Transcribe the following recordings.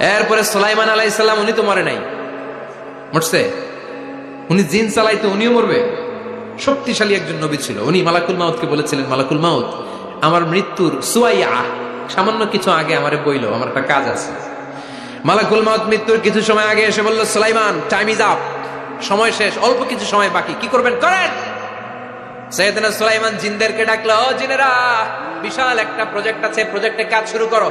এরপরে সোলাইমান আলাইসাল্লাম উনি তো মরে নাই। মরছে? উনি জিন চালাইতো উনিও মরবে? শক্তিশালী একজন নবী ছিল। উনি মালাকুল মাউতকে বলেছিলেন, মালাকুল মাউত, আমার মৃত্যুর সুয়াইয়া, সামান্য কিছু আগে আমারে বইল, আমার একটা কাজ আছে। মালাকুল মাউত মৃত্যুর কিছু সময় আগে এসে বলল, সুলাইমান টাইম ইজ আপ সময় শেষ, অল্প কিছু সময় বাকি, কি করবেন? করেন! সৈয়দনা সুলাইমান জিনদেরকে ডাকলো, "ও জিনেরা, বিশাল একটা প্রজেক্ট আছে প্রজেক্টে কাজ শুরু করো।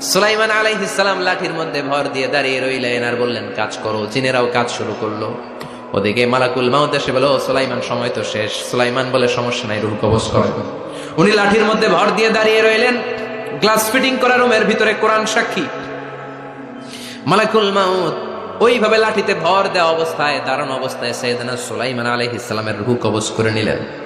সুলাইমান আলাইহিসসালাম লাঠির মধ্যে ভর দিয়ে দাঁড়িয়ে রইলেন আর বললেন, কাজ করো। চীনেরাও কাজ শুরু করল। ওদিকে মালাকুল মাউদ এসে বলো সুলাইমান, সময় তো শেষ। সুলাইমান বলে, সমস্যা নাই, রুহ কবজ করে। উনি লাঠির মধ্যে ভর দিয়ে দাঁড়িয়ে রইলেন। গ্লাস ফিটিং করা রুমের ভিতরে কোরআন সাক্ষী। মালাকুল মাউদ ওইভাবে লাঠিতে ভর দেওয়া অবস্থায় দাঁড়ানো অবস্থায় সৈয়দনা সুলাইমান আলাইহিস সালামের রুহু কবজ করে নিলেন।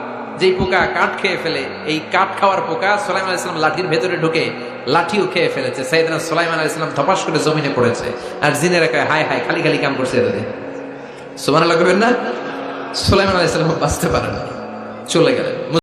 যেই পোকা কাঠ খেয়ে ফেলে, এই কাঠ খাওয়ার পোকা সোলাইম আলাইসালাম লাঠির ভেতরে ঢুকে লাঠিও খেয়ে ফেলেছে। সাইদানা সোলাইমান ইসলাম ধপাস করে জমিনে পড়েছে আর জিনে রেখায় হায় হায়, খালি খালি কাম করছে এতদিন সোমান করবেন না? সোলাইমান আলাইসালাম বাঁচতে পারে না। চলে গেলেন।